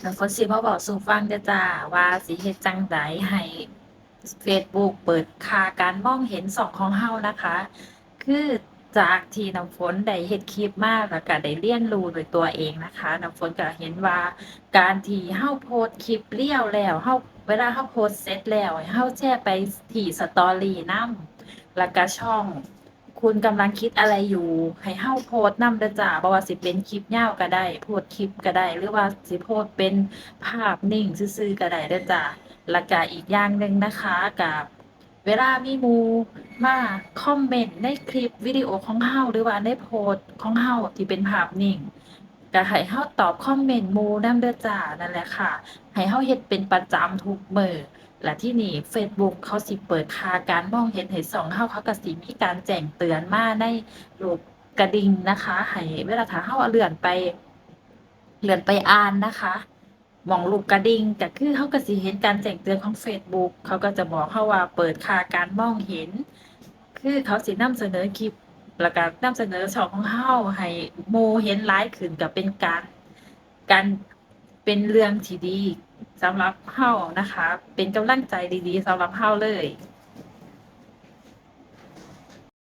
แล้วฝนสิมาเว้าสู่ฟังเด้อจ้าว่าสิเฮ็ดจังใดให้เฟซบุ๊กเปิดค่าการมองเห็นช่องของเรานะคะ คือจากที่น้ำฝนได้เฮ็ดคลิปมาแล้วก็ได้เรียนรู้ด้วยตัวเองนะคะน้ำฝนก็เห็นว่าการที่เฮาโพสต์คลิปเรียวแล้วเฮาเวลาเฮาโพสต์เสร็จแล้วให้เฮาแชร์ไปที่ Story นำแล้วก็ช่อง คุณกำลังคิดอะไรอยู่ ให้เฮ้าโพสต์นำเด้อจ้าบ่ว่าสิเป็นคลิปยาวก็ได้ โพสคลิปก็ได้ หรือว่าสิโพสเป็นภาพนิ่งซื่อๆก็ได้เด้อจ้าแล้วก็อีกอย่างหนึ่งนะคะกับเวลามีมูมาคอมเมนต์ในคลิปวิดีโอของเฮาหรือว่าในโพสของเฮาที่เป็นภาพนิ่งก็ให้เฮาตอบคอมเมนต์มู่นำเด้อจ้านั่นแหละค่ะ ให้เฮาเฮ็ดเป็นประจำทุกมื้อ และที่นี่ Facebook เขาสิเปิดคาการมองเห็นให้ช่องเฮาเขาก็สิมีการแจ้งเตือนมาในรูปกระดิ่งนะคะให้เวลาถ้าเฮาเลื่อนไปเลื่อนไปอ่านนะคะมองรูปกระดิ่งก็คือเฮาก็สิเห็นการแจ้งเตือนของ Facebook เขาก็จะบอกเฮาว่าเปิดคาการมองเห็น คือเขาสินำเสนอคลิปแล้วก็นำเสนอช่องของเฮาให้หมู่เห็นหลายขึ้นก็เป็นการการเป็นเรื่องที่ดี สำหรับเฮานะคะ เป็นกำลังใจดีๆสำหรับเฮาเลย